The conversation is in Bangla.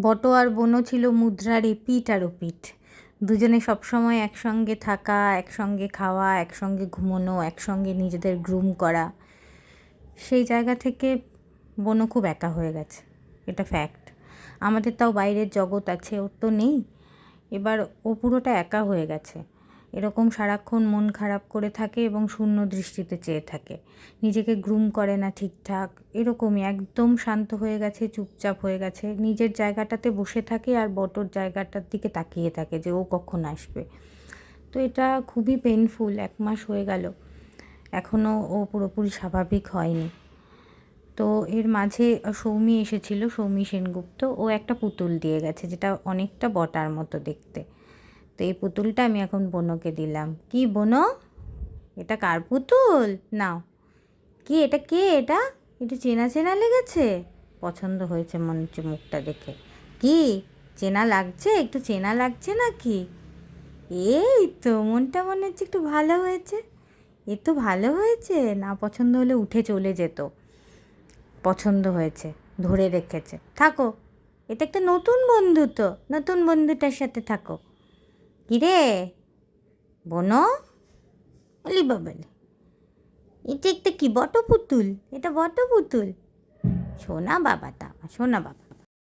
বটো আর বনো ছিল মুদ্রার এপিঠ আর ওপিঠ দুজনে সবসময় একসঙ্গে থাকা, একসঙ্গে খাওয়া, একসঙ্গে ঘুমোনো, একসঙ্গে নিজেদের গ্রুম করা। সেই জায়গা থেকে বনো খুব একা হয়ে গেছে, এটা ফ্যাক্ট আমাদের তাও বাইরের জগৎ আছে, ওর তো নেই। এবার ও পুরোটা একা হয়ে গেছে। এরকম সারাক্ষণ মন খারাপ করে থাকে এবং শূন্য দৃষ্টিতে চেয়ে থাকে। নিজেকে গ্রুম করে না ঠিকঠাক। এরকমই একদম শান্ত হয়ে গেছে, চুপচাপ হয়ে গেছে। নিজের জায়গাটাতে বসে থাকে আর বটোর জায়গাটার দিকে তাকিয়ে থাকে যে ও কখন আসবে। তো এটা খুবই পেনফুল এক মাস হয়ে গেল। এখনও ও পুরোপুরি স্বাভাবিক হয়নি। তো এর মাঝে সৌমি এসেছিল, সৌমি সেনগুপ্ত। ও একটা পুতুল দিয়ে গেছে যেটা অনেকটা বটার মতো দেখতে। তো এই পুতুলটা আমি এখন বনোকে দিলাম। কি বনো? এটা কার পুতুল? নাও। কি এটা কে এটা? এটা চেনা চেনা লেগেছে? পছন্দ হয়েছে মনে হচ্ছে মুখটা দেখে। কি? চেনা লাগছে? একটু চেনা লাগছে নাকি? এই তো, মনটা মনে হচ্ছে একটু ভালো হয়েছে। এ তো ভালো হয়েছে। না পছন্দ হলে উঠে চলে যেত। পছন্দ হয়েছে, ধরে রেখেছে। থাকো। এটা একটা নতুন বন্ধু তো নতুন বন্ধুটার সাথে থাকো। কিরে? বনো? বলি বাবালে এটা একটা কি বট পুতুল এটা বট পুতুল শোনা বাবা তা আমার শোনা বাবা।